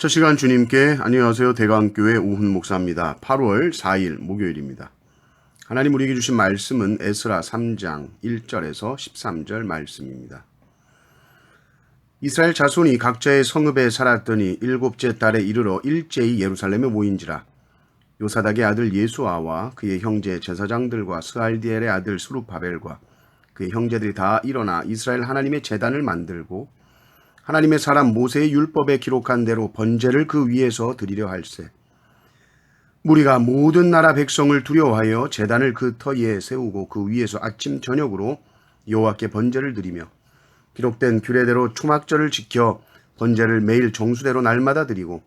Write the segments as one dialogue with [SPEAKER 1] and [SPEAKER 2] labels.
[SPEAKER 1] 첫 시간 주님께 안녕하세요. 대강교회 우훈 목사입니다. 8월 4일 목요일입니다. 하나님 우리에게 주신 말씀은 에스라 3장 1절에서 13절 말씀입니다. 이스라엘 자손이 각자의 성읍에 살았더니 일곱째 달에 이르러 일제히 예루살렘에 모인지라 요사닥의 아들 예수아와 그의 형제 제사장들과 스알디엘의 아들 수르바벨과 그의 형제들이 다 일어나 이스라엘 하나님의 제단을 만들고 하나님의 사람 모세의 율법에 기록한 대로 번제를 그 위에서 드리려 할세. 무리가 모든 나라 백성을 두려워하여 제단을 그 터위에 세우고 그 위에서 아침 저녁으로 여호와께 번제를 드리며 기록된 규례대로 초막절을 지켜 번제를 매일 정수대로 날마다 드리고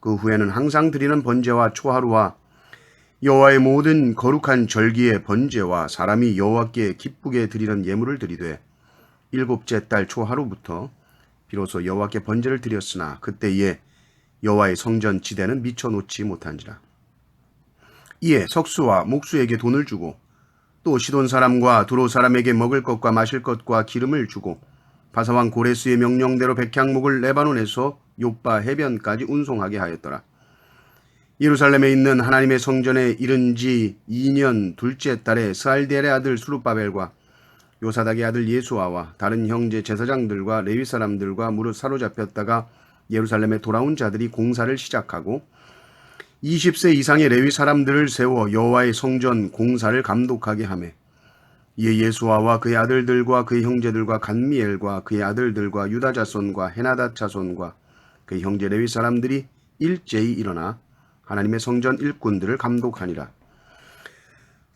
[SPEAKER 1] 그 후에는 항상 드리는 번제와 초하루와 여호와의 모든 거룩한 절기의 번제와 사람이 여호와께 기쁘게 드리는 예물을 드리되 일곱째 달 초하루부터 비로소 여호와께 번제를 드렸으나 그때에 여호와의 성전 지대는 미쳐 놓지 못한지라. 이에 석수와 목수에게 돈을 주고 또 시돈 사람과 두로 사람에게 먹을 것과 마실 것과 기름을 주고 바사왕 고레스의 명령대로 백향목을 레바논에서 요빠 해변까지 운송하게 하였더라. 예루살렘에 있는 하나님의 성전에 이른 지 2년 둘째 달에 스알디엘의 아들 수르바벨과 요사닥의 아들 예수아와 다른 형제 제사장들과 레위 사람들과 무릇 사로잡혔다가 예루살렘에 돌아온 자들이 공사를 시작하고 20세 이상의 레위 사람들을 세워 여호와의 성전 공사를 감독하게 하매 이에 예수아와 그의 아들들과 그의 형제들과 간미엘과 그의 아들들과 유다 자손과 헤나다 자손과 그의 형제 레위 사람들이 일제히 일어나 하나님의 성전 일꾼들을 감독하니라.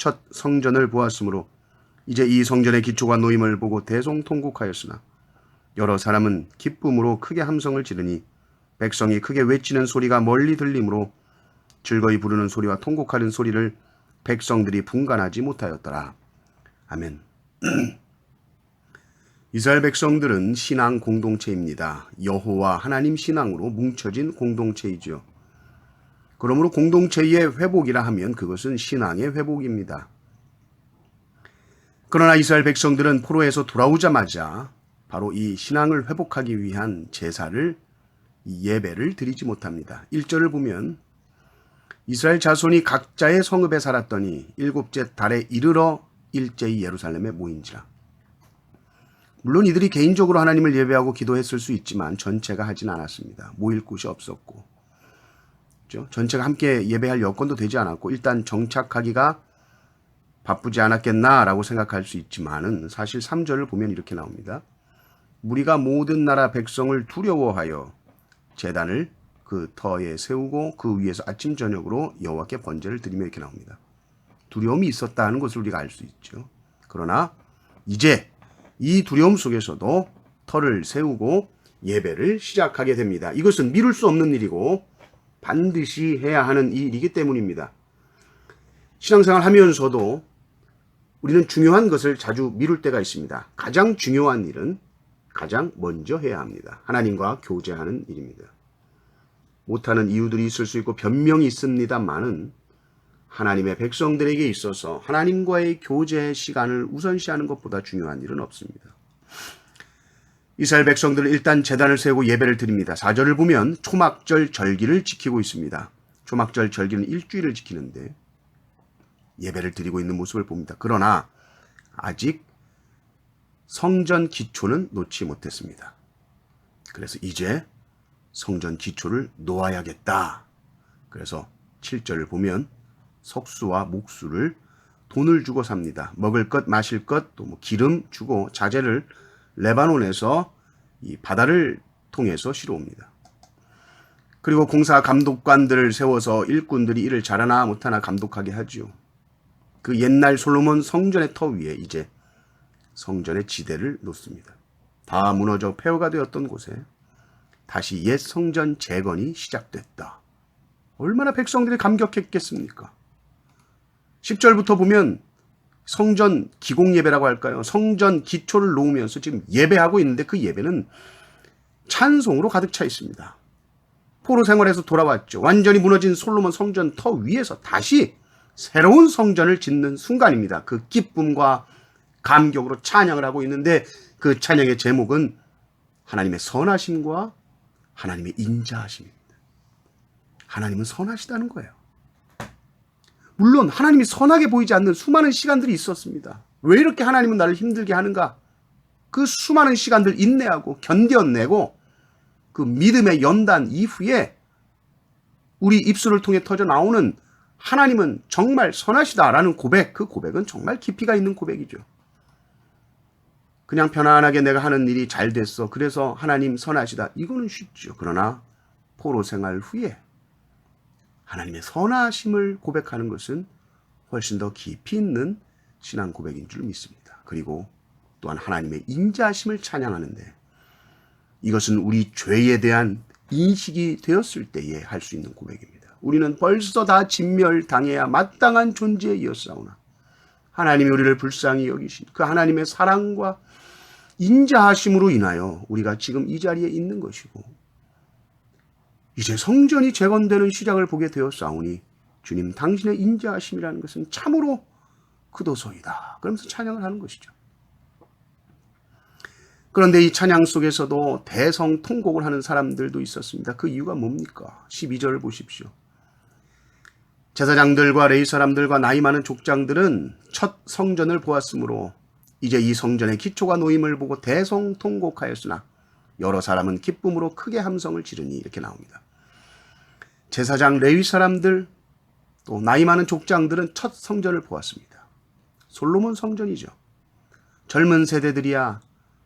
[SPEAKER 1] 첫 성전을 보았으므로 이제 이 성전의 기초가 놓임을 보고 대성통곡하였으나 여러 사람은 기쁨으로 크게 함성을 지르니 백성이 크게 외치는 소리가 멀리 들리므로 즐거이 부르는 소리와 통곡하는 소리를 백성들이 분간하지 못하였더라. 아멘. 이스라엘 백성들은 신앙 공동체입니다. 여호와 하나님 신앙으로 뭉쳐진 공동체이죠. 그러므로 공동체의 회복이라 하면 그것은 신앙의 회복입니다. 그러나 이스라엘 백성들은 포로에서 돌아오자마자 바로 이 신앙을 회복하기 위한 제사를 예배를 드리지 못합니다. 1절을 보면 이스라엘 자손이 각자의 성읍에 살았더니 일곱째 달에 이르러 일제히 예루살렘에 모인지라. 물론 이들이 개인적으로 하나님을 예배하고 기도했을 수 있지만 전체가 하진 않았습니다. 모일 곳이 없었고 전체가 함께 예배할 여건도 되지 않았고 일단 정착하기가 바쁘지 않았겠나라고 생각할 수 있지만은 사실 3절을 보면 이렇게 나옵니다. 무리가 모든 나라 백성을 두려워하여 재단을 그 터에 세우고 그 위에서 아침 저녁으로 여호와께 번제를 드리며 이렇게 나옵니다. 두려움이 있었다는 것을 우리가 알 수 있죠. 그러나 이제 이 두려움 속에서도 터를 세우고 예배를 시작하게 됩니다. 이것은 미룰 수 없는 일이고 반드시 해야 하는 일이기 때문입니다. 신앙생활 하면서도 우리는 중요한 것을 자주 미룰 때가 있습니다. 가장 중요한 일은 가장 먼저 해야 합니다. 하나님과 교제하는 일입니다. 못하는 이유들이 있을 수 있고 변명이 있습니다만은 하나님의 백성들에게 있어서 하나님과의 교제 시간을 우선시하는 것보다 중요한 일은 없습니다. 이스라엘 백성들은 일단 재단을 세우고 예배를 드립니다. 4절을 보면 초막절 절기를 지키고 있습니다. 초막절 절기는 일주일을 지키는데 예배를 드리고 있는 모습을 봅니다. 그러나 아직 성전 기초는 놓지 못했습니다. 그래서 이제 성전 기초를 놓아야겠다. 그래서 7절을 보면 석수와 목수를 돈을 주고 삽니다. 먹을 것, 마실 것, 또 뭐 기름 주고 자재를 레바논에서 이 바다를 통해서 실어옵니다. 그리고 공사 감독관들을 세워서 일꾼들이 일을 잘하나 못하나 감독하게 하지요. 그 옛날 솔로몬 성전의 터 위에 이제 성전의 지대를 놓습니다. 다 무너져 폐허가 되었던 곳에 다시 옛 성전 재건이 시작됐다. 얼마나 백성들이 감격했겠습니까? 10절부터 보면 성전 기공 예배라고 할까요? 성전 기초를 놓으면서 지금 예배하고 있는데 그 예배는 찬송으로 가득 차 있습니다. 포로 생활에서 돌아왔죠. 완전히 무너진 솔로몬 성전 터 위에서 다시 새로운 성전을 짓는 순간입니다. 그 기쁨과 감격으로 찬양을 하고 있는데 그 찬양의 제목은 하나님의 선하심과 하나님의 인자하심입니다. 하나님은 선하시다는 거예요. 물론 하나님이 선하게 보이지 않는 수많은 시간들이 있었습니다. 왜 이렇게 하나님은 나를 힘들게 하는가? 그 수많은 시간들 인내하고 견뎌내고 그 믿음의 연단 이후에 우리 입술을 통해 터져 나오는 하나님은 정말 선하시다라는 고백, 그 고백은 정말 깊이가 있는 고백이죠. 그냥 편안하게 내가 하는 일이 잘 됐어. 그래서 하나님 선하시다. 이거는 쉽죠. 그러나 포로 생활 후에 하나님의 선하심을 고백하는 것은 훨씬 더 깊이 있는 신앙 고백인 줄 믿습니다. 그리고 또한 하나님의 인자하심을 찬양하는데 이것은 우리 죄에 대한 인식이 되었을 때에 할 수 있는 고백입니다. 우리는 벌써 다 진멸당해야 마땅한 존재이었사오나 하나님이 우리를 불쌍히 여기신 그 하나님의 사랑과 인자하심으로 인하여 우리가 지금 이 자리에 있는 것이고 이제 성전이 재건되는 시작을 보게 되었사오니 주님 당신의 인자하심이라는 것은 참으로 그도소이다. 그러면서 찬양을 하는 것이죠. 그런데 이 찬양 속에서도 대성 통곡을 하는 사람들도 있었습니다. 그 이유가 뭡니까? 12절을 보십시오. 제사장들과 레이 사람들과 나이 많은 족장들은 첫 성전을 보았으므로 이제 이 성전의 기초가 놓임을 보고 대성 통곡하였으나 여러 사람은 기쁨으로 크게 함성을 지르니 이렇게 나옵니다. 제사장 레위 사람들 또 나이 많은 족장들은 첫 성전을 보았습니다. 솔로몬 성전이죠. 젊은 세대들이야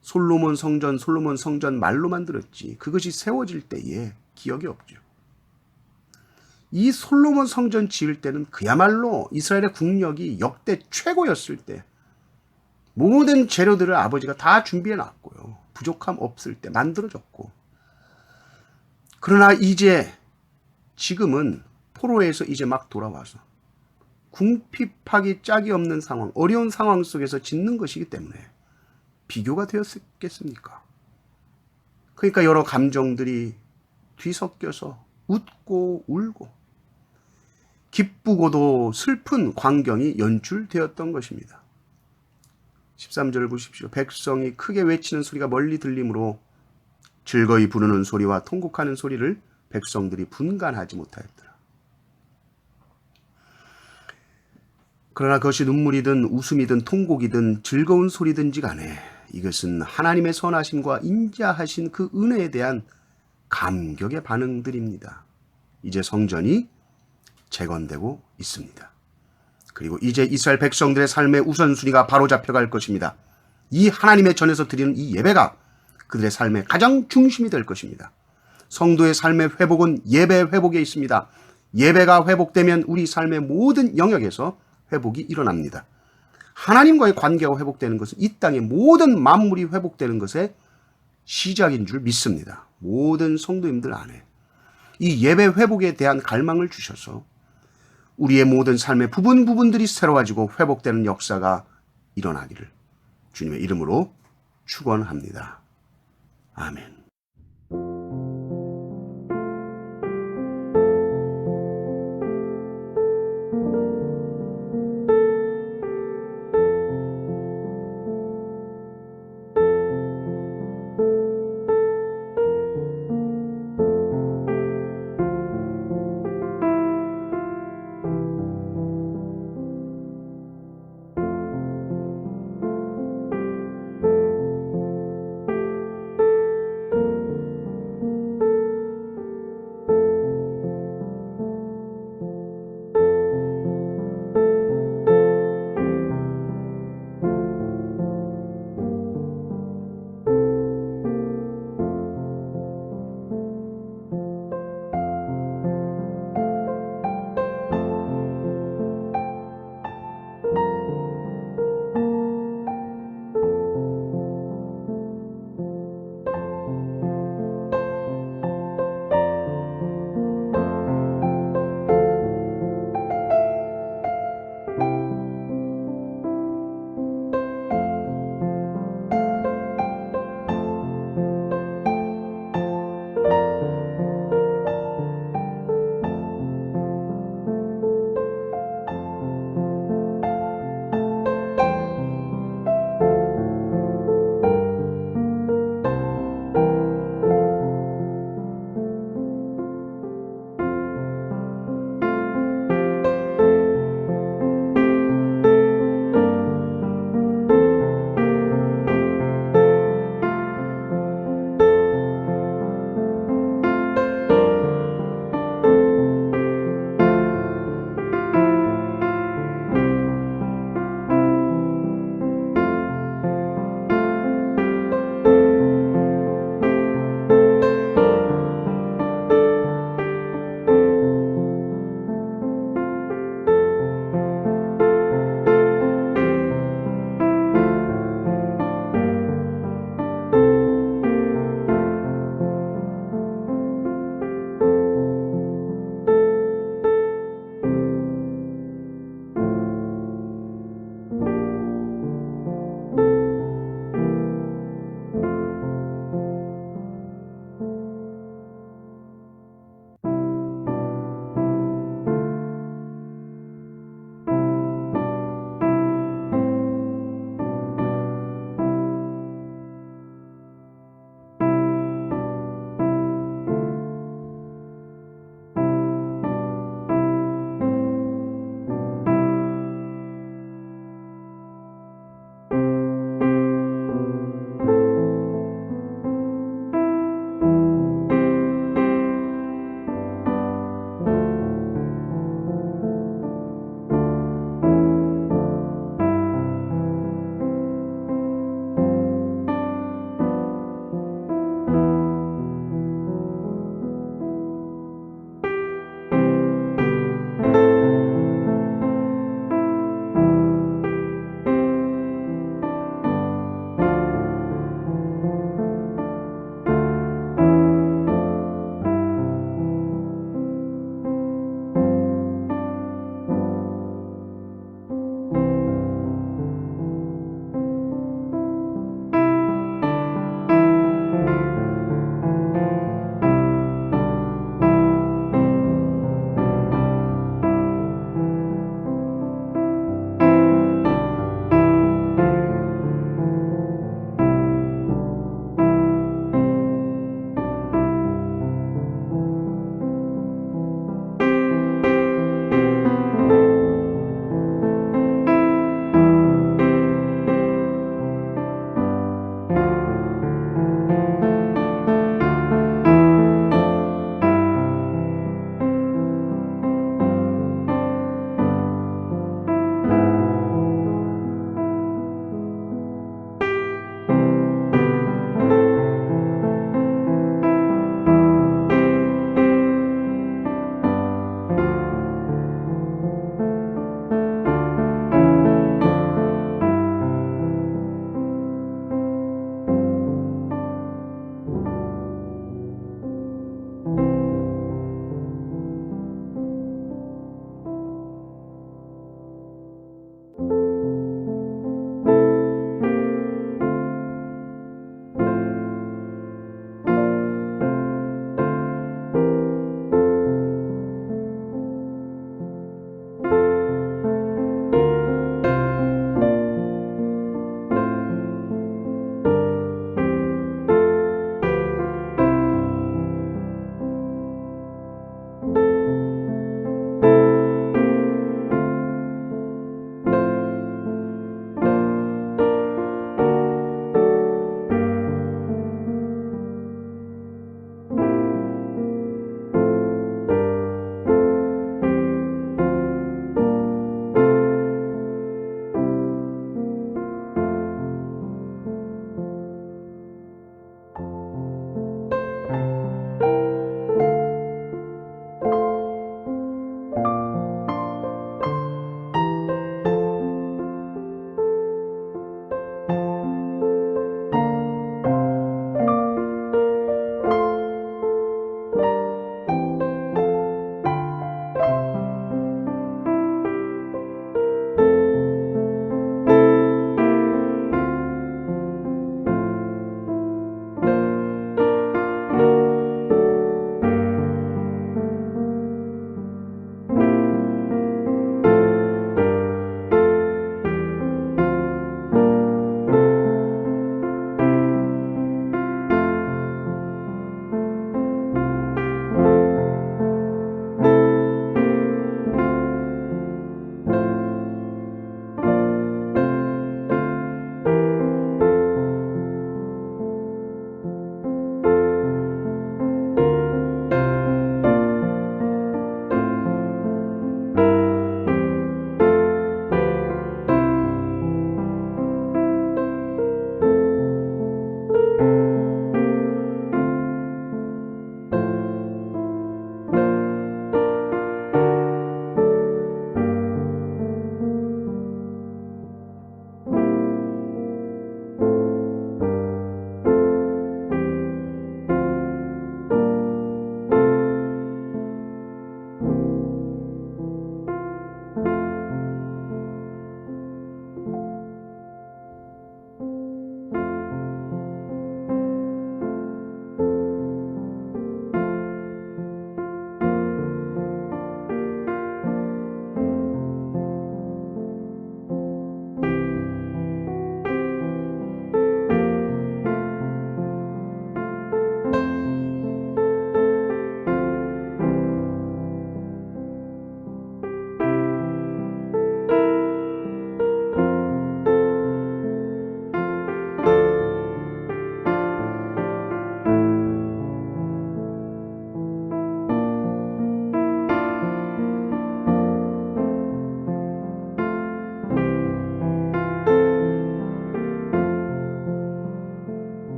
[SPEAKER 1] 솔로몬 성전, 솔로몬 성전 말로만 들었지 그것이 세워질 때에 기억이 없죠. 이 솔로몬 성전 지을 때는 그야말로 이스라엘의 국력이 역대 최고였을 때 모든 재료들을 아버지가 다 준비해 놨고요. 부족함 없을 때 만들어졌고. 그러나 이제 지금은 포로에서 이제 막 돌아와서 궁핍하기 짝이 없는 상황, 어려운 상황 속에서 짓는 것이기 때문에 비교가 되었겠습니까? 그러니까 여러 감정들이 뒤섞여서 웃고 울고 기쁘고도 슬픈 광경이 연출되었던 것입니다. 13절을 보십시오. 백성이 크게 외치는 소리가 멀리 들리므로 즐거이 부르는 소리와 통곡하는 소리를 백성들이 분간하지 못하였더라. 그러나 그것이 눈물이든 웃음이든 통곡이든 즐거운 소리든지 간에 이것은 하나님의 선하심과 인자하신 그 은혜에 대한 감격의 반응들입니다. 이제 성전이 재건되고 있습니다. 그리고 이제 이스라엘 백성들의 삶의 우선순위가 바로 잡혀갈 것입니다. 이 하나님의 전에서 드리는 이 예배가 그들의 삶의 가장 중심이 될 것입니다. 성도의 삶의 회복은 예배 회복에 있습니다. 예배가 회복되면 우리 삶의 모든 영역에서 회복이 일어납니다. 하나님과의 관계가 회복되는 것은 이 땅의 모든 만물이 회복되는 것의 시작인 줄 믿습니다. 모든 성도님들 안에 이 예배 회복에 대한 갈망을 주셔서 우리의 모든 삶의 부분 부분들이 새로워지고 회복되는 역사가 일어나기를 주님의 이름으로 축원합니다. 아멘.